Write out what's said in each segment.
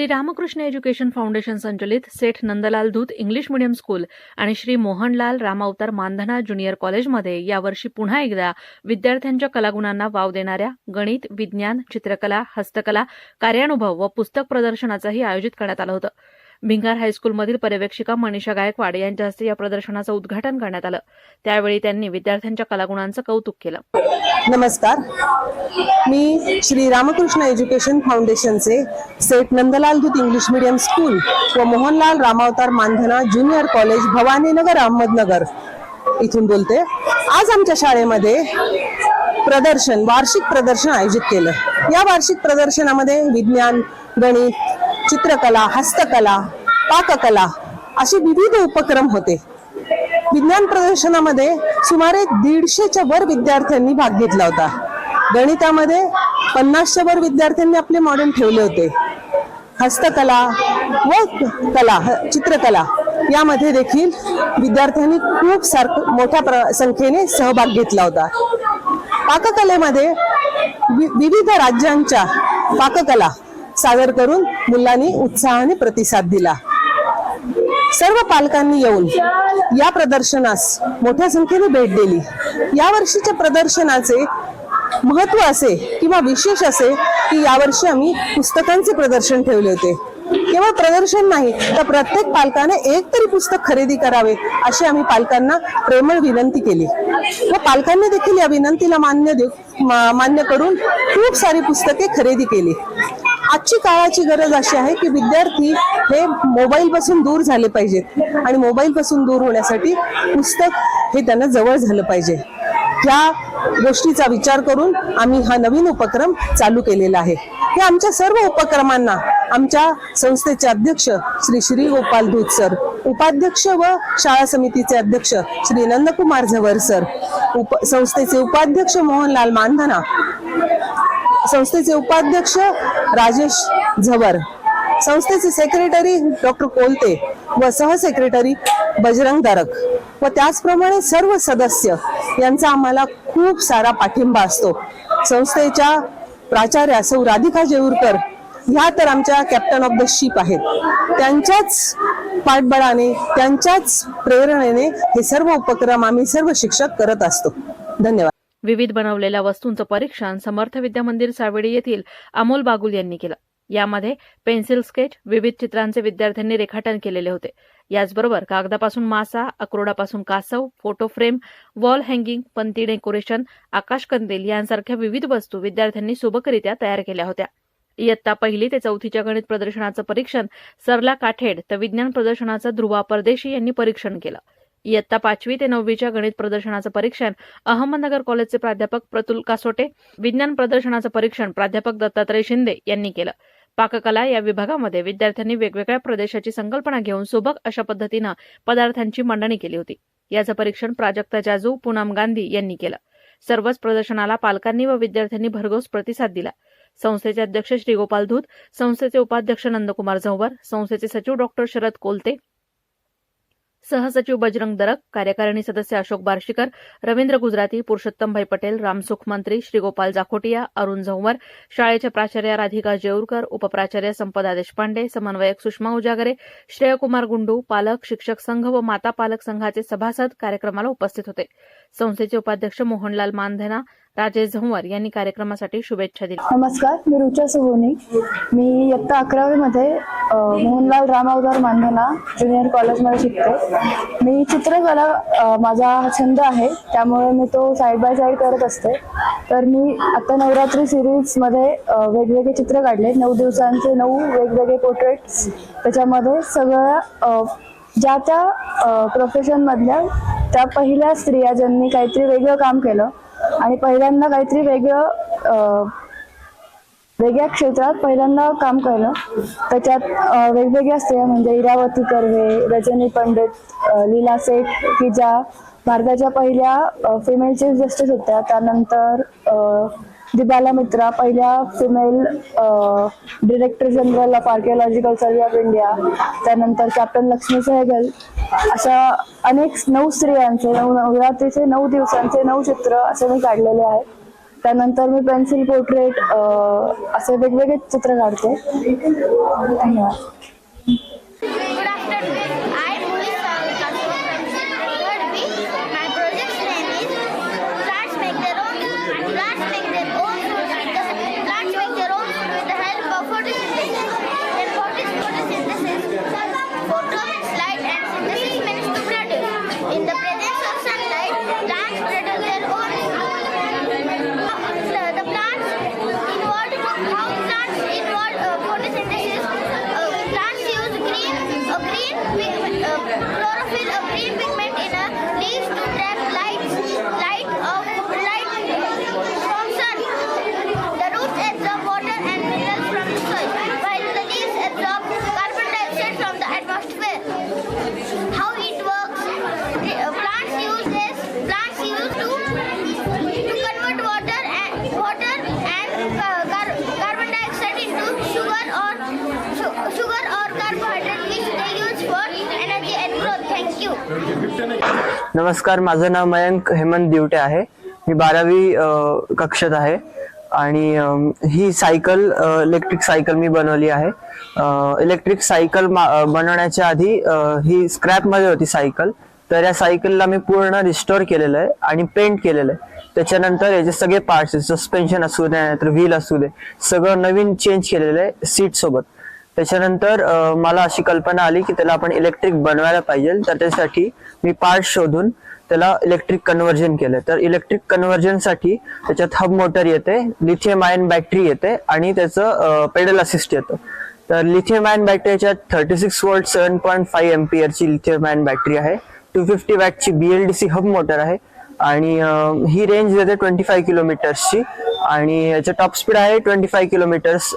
Shri Ramakrishna education foundation संचलित Seth Nandlal Dhoot English medium school आणि श्री मोहनलाल रामावतार Mandhana junior कॉलेजमध्ये यावर्षी पुन्हा एकदा विद्यार्थ्यांच्या कलागुणांना वाव देणाऱ्या गणित विज्ञान चित्रकला हस्तकला कार्यानुभव व पुस्तक प्रदर्शनाचंही आयोजित करण्यात आलं होतं. भिंगार हायस्कूलमधील पर्यवेक्षिका मनीषा गायकवाड यांच्या हस्ते या प्रदर्शनाचं उद्घाटन करण्यात आलं. त्यावेळी त्यांनी विद्यार्थ्यांच्या कलागुणांचं कौतुक केलं. नमस्कार. मी श्री रामकृष्ण एज्युकेशन फाउंडेशनचे सेठ नंदलाल दूत इंग्लिश मीडियम स्कूल व मोहनलाल रामावतार मानधना ज्युनियर कॉलेज भवानीनगर अहमदनगर इथून बोलते. आज आमच्या शाळेमध्ये प्रदर्शन वार्षिक प्रदर्शन आयोजित केलं. या वार्षिक प्रदर्शनामध्ये विज्ञान गणित चित्रकला हस्तकला पाककला असे विविध उपक्रम होते. विज्ञान प्रदर्शनामध्ये सुमारे दीडशेच्या वर विद्यार्थ्यांनी भाग घेतला होता. गणितामध्ये पन्नासच्या वर विद्यार्थ्यांनी आपले मॉडेल ठेवले होते. हस्तकला व कला ह- चित्रकला यामध्ये देखील विद्यार्थ्यांनी खूप सारख मोठ्या प्र- संख्येने सहभाग घेतला होता. पाककलेमध्ये वि- विविध राज्यांच्या पाककला सादर करून मुलांनी उत्साहाने प्रतिसाद दिला. सर्व पालकांनी येऊन या प्रदर्शनास मोठ्या संख्येने भेट दिली. या वर्षीच्या प्रदर्शनाचे महत्त्व असे किंवा विशेष असे की यावर्षी आम्ही पुस्तकांचे प्रदर्शन ठेवले होते. केवळ प्रदर्शन नाही तर प्रत्येक पालकाने एक तरी पुस्तक खरेदी करावे अशी आम्ही पालकांना प्रेमळ विनंती केली. व पालकांनी देखील या विनंतीला मान्य देऊ मान्य करून खूप सारी पुस्तके खरेदी केली. आजची काळाची गरज अशी आहे की विद्यार्थी हे मोबाईल पासून दूर झाले पाहिजेत. आणि मोबाईल पासून दूर होण्यासाठी पुस्तक हे त्यांना जवळ झालं पाहिजे. या गोष्टीचा विचार करून आम्ही हा नवीन उपक्रम चालू केलेला आहे. हे आमच्या सर्व उपक्रमांना आमच्या संस्थेचे अध्यक्ष श्री श्री गोपाल धूत सर उपाध्यक्ष व शाळा समितीचे अध्यक्ष श्री नंदकुमार झवर सर उप संस्थेचे उपाध्यक्ष मोहनलाल मानधना संस्थेचे उपाध्यक्ष राजेश झवर. संस्थेचे सेक्रेटरी डॉक्टर कोलते व सहसेक्रेटरी बजरंग दरक. व त्याचप्रमाणे सर्व सदस्य यांचा आम्हाला खूप सारा पाठिंबा असतो. संस्थेच्या प्राचार्या सौ राधिका जेऊरकर ह्या तर आमच्या कॅप्टन ऑफ द शिप आहेत. त्यांच्याच पाठबळाने त्यांच्याच प्रेरणेने हे सर्व उपक्रम आम्ही सर्व शिक्षक करत असतो. धन्यवाद. विविध बनवलेल्या वस्तूंचं परीक्षण समर्थ विद्या मंदिर सावेडी येथील अमोल बागुल यांनी केलं. यामध्ये पेन्सिल स्केच विविध चित्रांचे विद्यार्थ्यांनी रेखाटन केलेले होते. याचबरोबर कागदापासून मासा अक्रोडापासून कासव फोटो फ्रेम वॉल हँगिंग पंती डेकोरेशन आकाशकंदील यांसारख्या विविध वस्तू विद्यार्थ्यांनी सुबकरित्या तयार केल्या होत्या. इयत्ता पहिली ते चौथीच्या गणित प्रदर्शनाचं परीक्षण सरला काठेड तर विज्ञान प्रदर्शनाचं ध्रुवा परदेशी यांनी परीक्षण केलं. इयत्ता पाचवी ते नववीच्या गणित प्रदर्शनाचं परीक्षण अहमदनगर कॉलेजचे प्राध्यापक प्रतुल कासोटे विज्ञान प्रदर्शनाचं परीक्षण प्राध्यापक दत्तात्रय शिंदे यांनी केलं. पाककला या विभागामध्ये विद्यार्थ्यांनी वेगवेगळ्या प्रदेशाची संकल्पना घेऊन सुबक अशा पद्धतीनं पदार्थांची मांडणी केली होती. याचं परीक्षण प्राजक्ता जाजू पूनम गांधी यांनी केलं. सर्वच प्रदर्शनाला पालकांनी व विद्यार्थ्यांनी भरघोस प्रतिसाद दिला. संस्थेचे अध्यक्ष श्री गोपाल धूत संस्थेचे उपाध्यक्ष नंदकुमार झंवर संस्थेचे सचिव डॉक्टर शरद कोलते सहसचिव बजरंग दरक कार्यकारिणी सदस्य अशोक बार्शीकर रवींद्र गुजराती पुरुषोत्तमभाई पटेल रामसुख मंत्री श्रीगोपाल जाखोटिया अरुण झंवर शाळेच्या प्राचार्या राधिका जेऊरकर उपप्राचार्य संपदा देशपांडे समन्वयक सुषमा उजागरे श्रेयकुमार गुंडू पालक शिक्षक संघ व माता पालक संघाचे सभासद कार्यक्रमाला उपस्थित होते. संस्थेचे उपाध्यक्ष मोहनलाल मानधना राजेश झंवर यांनी कार्यक्रमासाठी शुभेच्छा दिल्या. नमस्कार मी रुचा सोहोनी मी इयत्ता अकरावीमध्ये मध्ये मोहनलाल रामावदार मानधना ज्युनियर कॉलेजमध्ये शिकते. मी चित्रकला माझा छंद आहे त्यामुळे मी तो साईड बाय साईड करत असते. तर मी आता नवरात्री सिरीजमध्ये वेगवेगळे चित्र काढले. नऊ दिवसांचे नऊ वेगवेगळे पोर्ट्रेट्स त्याच्यामध्ये सगळ्या ज्या त्या प्रोफेशनमधल्या त्या पहिल्या स्त्रिया ज्यांनी काहीतरी वेगळं काम केलं आणि पहिल्यांदा काहीतरी वेगळं वेगळ्या क्षेत्रात पहिल्यांदा काम केलं त्याच्यात वेगवेगळ्या स्त्रिया म्हणजे इरावती कर्वे रजनी पंडित लीला सेठ की ज्या भारताच्या पहिल्या फिमेल चीफ जस्टिस होत्या. त्यानंतर दिबाला मित्रा पहिल्या female director general of archaeological survey of India त्यानंतर कॅप्टन लक्ष्मी सहगल अशा अनेक नऊ स्त्रियांचे नऊ नवरात्रीचे नऊ दिवसांचे नऊ चित्र असे मी काढलेले आहेत. त्यानंतर मी पेन्सिल पोर्ट्रेट असे वेगवेगळे चित्र काढते. धन्यवाद. नमस्कार माझं नाव मयंक हेमंत दिवटे आहे. मी बारावी कक्षात आहे आणि ही सायकल इलेक्ट्रिक सायकल मी बनवली आहे. इलेक्ट्रिक सायकल बनवण्याच्या आधी ही स्क्रॅपमध्ये होती सायकल. तर या सायकलला मी पूर्ण रिस्टोर केलेलं आहे आणि पेंट केलेलं आहे. त्याच्यानंतर याचे सगळे पार्ट्स सस्पेन्शन असू दे नाहीतर व्हील असू दे सगळं नवीन चेंज केलेलं आहे सीट सोबत त्याच्यानंतर मला अशी कल्पना आली की त्याला आपण इलेक्ट्रिक बनवायला पाहिजे. तर त्यासाठी मी पार्ट शोधून त्याला इलेक्ट्रिक कन्व्हर्जन केलं. तर इलेक्ट्रिक कन्व्हर्जनसाठी त्याच्यात हब मोटर येते लिथियम आयन बॅटरी येते आणि त्याचं पेडल असिस्ट येतं. तर लिथियम आयन बॅटरी याच्यात thirty six volt seven point five एमपीएरची lithium ion battery आहे. टू फिफ्टी वॅटची बीएलडीसी हब मोटर आहे. आणि ही रेंज देते ट्वेंटी फाय किलोमीटर्सची आणि याचं टॉप स्पीड आहे ट्वेंटी फाय किलोमीटर्स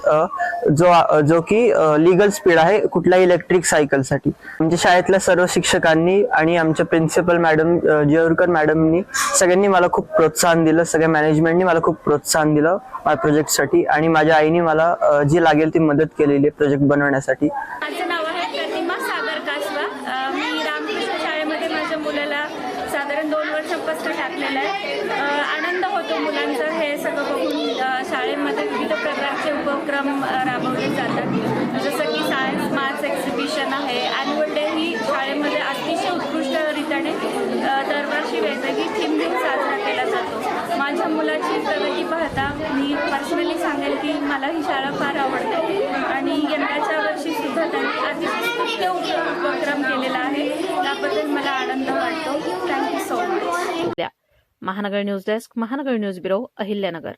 जो जो की लिगल स्पीड आहे कुठल्याही इलेक्ट्रिक सायकलसाठी म्हणजे शाळेतल्या सर्व शिक्षकांनी आणि आमच्या प्रिन्सिपल मॅडम जेवरकर मॅडमनी सगळ्यांनी मला खूप प्रोत्साहन दिलं सगळ्या मॅनेजमेंटनी मला खूप प्रोत्साहन दिलं माझ्या प्रोजेक्टसाठी आणि माझ्या आईने मला जी लागेल ती मदत केलेली आहे प्रोजेक्ट बनवण्यासाठी माझं नाव आहे प्रतिमा सागर कासवा अ, मी रामकृष्ण शाळेमध्ये माझ्या मुलाला साधारण दोन वर्षांपासून टाकलेलं आहे अ, आनंद होतो मुलांचं हे सगळं बघून अ, शाळेमध्ये विविध प्रकारचे उपक्रम राबवले जातात. जसं की सायन्स मॅथ्स एक्झिबिशन आहे. ॲन्युअल डे ही शाळेमध्ये अतिशय उत्कृष्टरित्याने दरवर्षी वेगवेगळी थीम देऊन साजरा केला जातो. माझ्या मुलाची प्रगती पाहता मी पर्सनली सांगेल की मला ही शाळा फार आवडते. आणि यंदाच्या वर्षीसुद्धा त्यांनी अतिशय स्तुत्य उपक्रम केलेला आहे. त्याबद्दल मला आनंद वाटतो. Thank you so much Mahanagar news desk Mahanagar news bureau Ahilyanagar.